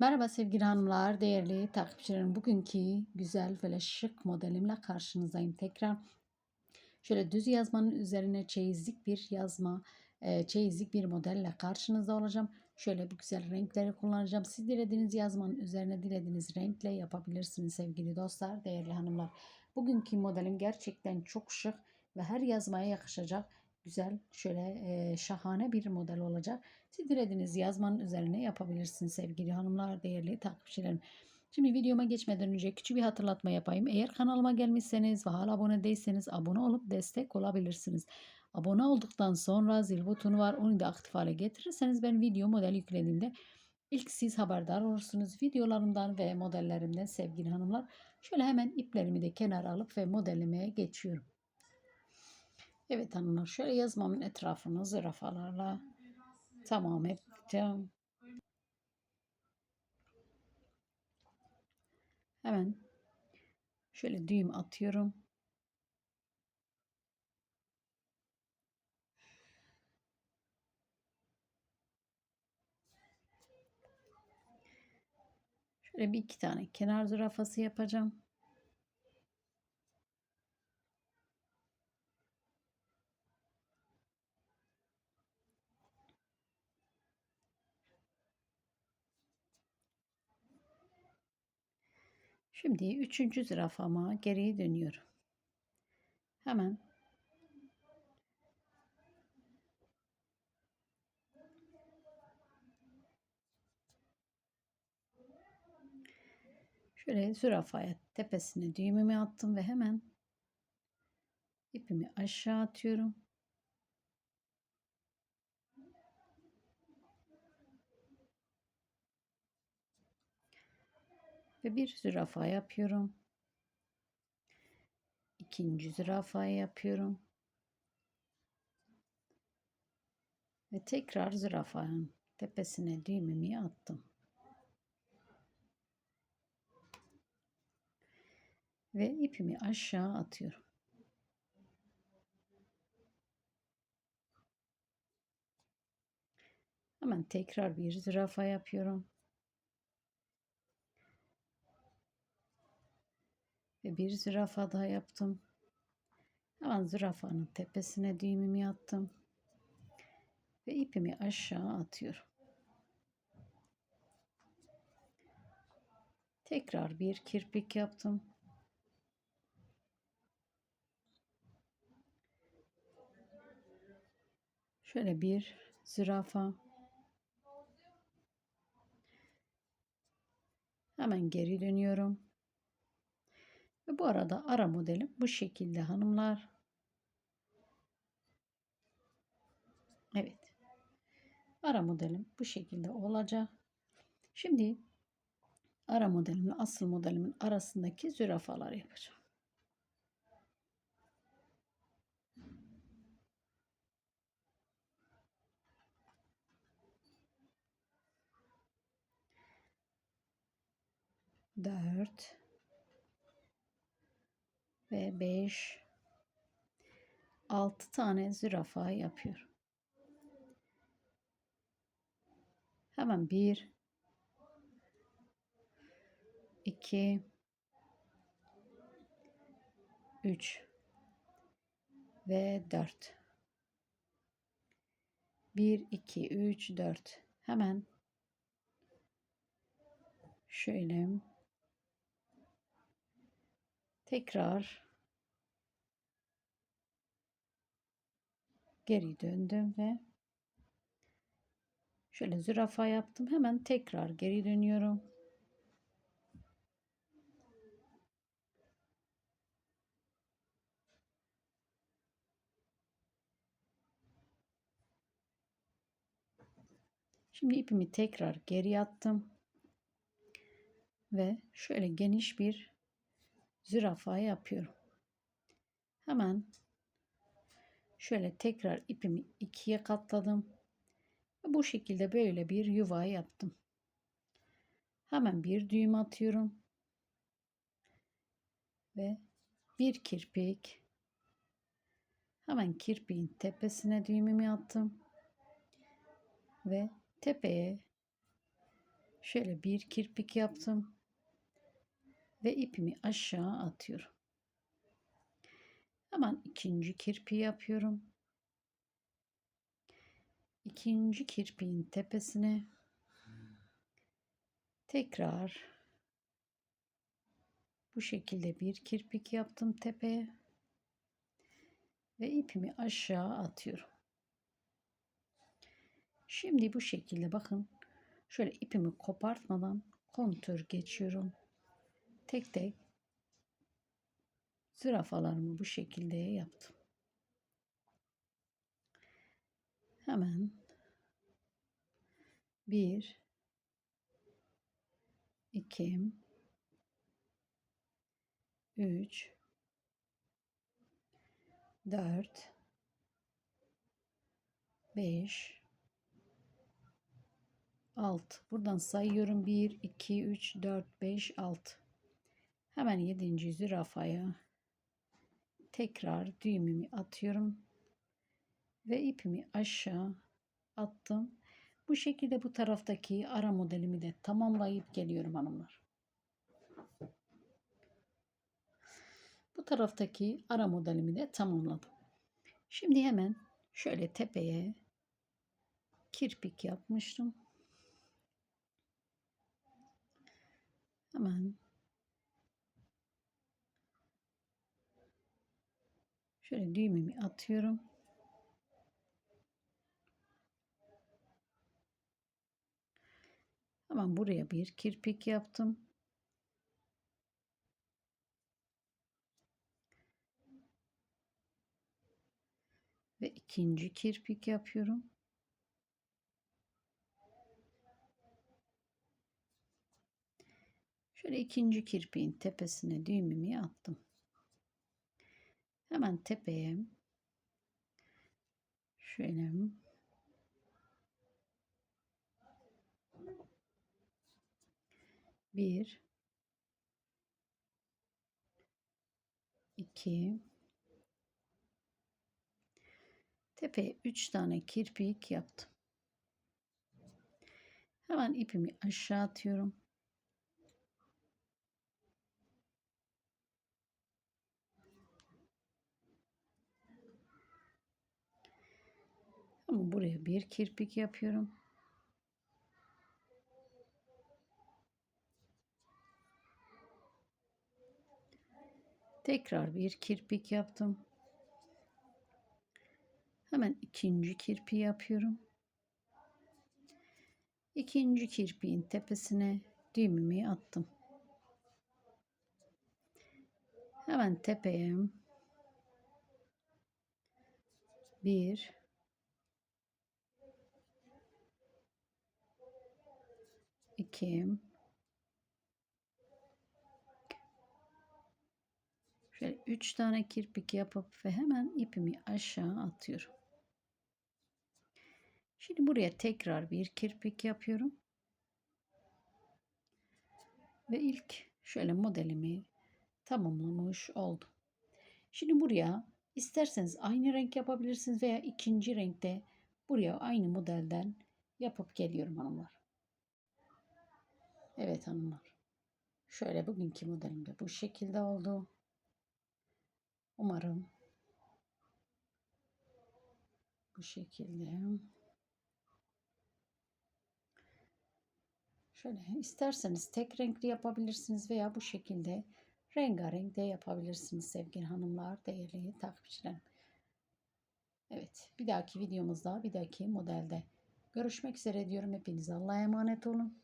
Merhaba sevgili hanımlar, değerli takipçilerim. Bugünkü güzel ve şık modelimle karşınızdayım. Tekrar şöyle düz yazmanın üzerine çeyizlik bir yazma, e, çeyizlik bir modelle karşınızda olacağım. Şöyle bu güzel renkleri kullanacağım. Siz dilediğiniz yazmanın üzerine dilediğiniz renkle yapabilirsiniz sevgili dostlar, değerli hanımlar. Bugünkü modelim gerçekten çok şık ve her yazmaya yakışacak güzel şöyle e, şahane bir model olacak. Siz dilediğiniz yazmanın üzerine yapabilirsiniz sevgili hanımlar, değerli takipçilerim. Şimdi videoma geçmeden önce küçük bir hatırlatma yapayım. Eğer kanalıma gelmişseniz ve hala abone değilseniz abone olup destek olabilirsiniz. Abone olduktan sonra zil butonu var. Onu da aktif hale getirirseniz ben video model yüklediğimde ilk siz haberdar olursunuz. Videolarımdan ve modellerimden sevgili hanımlar. Şöyle hemen iplerimi de kenara alıp ve modellemeye geçiyorum. Evet hanımlar şöyle yazmamın etrafını zürafalarla tamam ettim. Hemen şöyle düğüm atıyorum. Şöyle bir iki tane kenar zürafası yapacağım. Şimdi üçüncü zürafama geriye dönüyorum. Hemen şöyle zürafaya tepesine düğümümü attım ve hemen ipimi aşağı atıyorum. Ve bir zürafa yapıyorum. İkinci zürafa yapıyorum. Ve tekrar zürafanın tepesine düğümümü attım. Ve ipimi aşağı atıyorum. Hemen tekrar bir zürafa yapıyorum. Ve bir zürafa daha yaptım. Hemen zürafanın tepesine düğümümü attım ve ipimi aşağı atıyorum. Tekrar bir kirpik yaptım. Şöyle bir zürafa. Hemen geri dönüyorum. Ve bu arada ara modelim bu şekilde hanımlar. Evet. Ara modelim bu şekilde olacak. Şimdi ara modelimle asıl modelimin arasındaki zürafalar yapacağım. Dört ve 5 6 tane zürafa yapıyorum. Hemen 1 2 3 ve 4 1 2 3 4 hemen şöyle Tekrar geri döndüm ve şöyle zürafa yaptım. Hemen tekrar geri dönüyorum. Şimdi ipimi tekrar geri attım. Ve şöyle geniş bir zürafa yapıyorum. Hemen şöyle tekrar ipimi ikiye katladım. Bu şekilde böyle bir yuva yaptım. Hemen bir düğüm atıyorum. Ve bir kirpik. Hemen kirpiğin tepesine düğümümü attım. Ve tepeye Şöyle bir kirpik yaptım. Ve ipimi aşağı atıyorum. Hemen ikinci kirpi yapıyorum. İkinci kirpiğin tepesine tekrar bu şekilde bir kirpik yaptım tepeye ve ipimi aşağı atıyorum. Şimdi bu şekilde bakın şöyle ipimi kopartmadan kontör geçiyorum. Tek tek zürafalarımı bu şekilde yaptım. Hemen bir iki üç dört beş 6. Buradan sayıyorum. 1, 2, 3, 4, 5, 6. Hemen 7. zürafaya tekrar düğümümü atıyorum. Ve ipimi aşağı attım. Bu şekilde bu taraftaki ara modelimi de tamamlayıp geliyorum hanımlar. Bu taraftaki ara modelimi de tamamladım. Şimdi hemen şöyle tepeye kirpik yapmıştım. Hemen şöyle düğümümü atıyorum. Hemen buraya bir kirpik yaptım. Ve ikinci kirpik yapıyorum. Şöyle ikinci kirpiğin tepesine düğümümü attım. Hemen tepeye şöyle bir iki tepeye üç tane kirpik yaptım. Hemen ipimi aşağı atıyorum. Ama buraya bir kirpik yapıyorum. Tekrar bir kirpik yaptım. Hemen ikinci kirpi yapıyorum. İkinci kirpiğin tepesine düğümümü attım. Hemen tepeye bir 2 Şöyle 3 tane kirpik yapıp ve hemen ipimi aşağı atıyorum. Şimdi buraya tekrar bir kirpik yapıyorum. Ve ilk şöyle modelimi tamamlamış oldum. Şimdi buraya isterseniz aynı renk yapabilirsiniz veya ikinci renkte buraya aynı modelden yapıp geliyorum hanımlar. Evet hanımlar. Şöyle bugünkü modelim de bu şekilde oldu. Umarım bu şekilde şöyle isterseniz tek renkli yapabilirsiniz veya bu şekilde rengarenk de yapabilirsiniz sevgili hanımlar, değerli takipçilerim. Evet, bir dahaki videomuzda, bir dahaki modelde görüşmek üzere diyorum. Hepinize Allah'a emanet olun.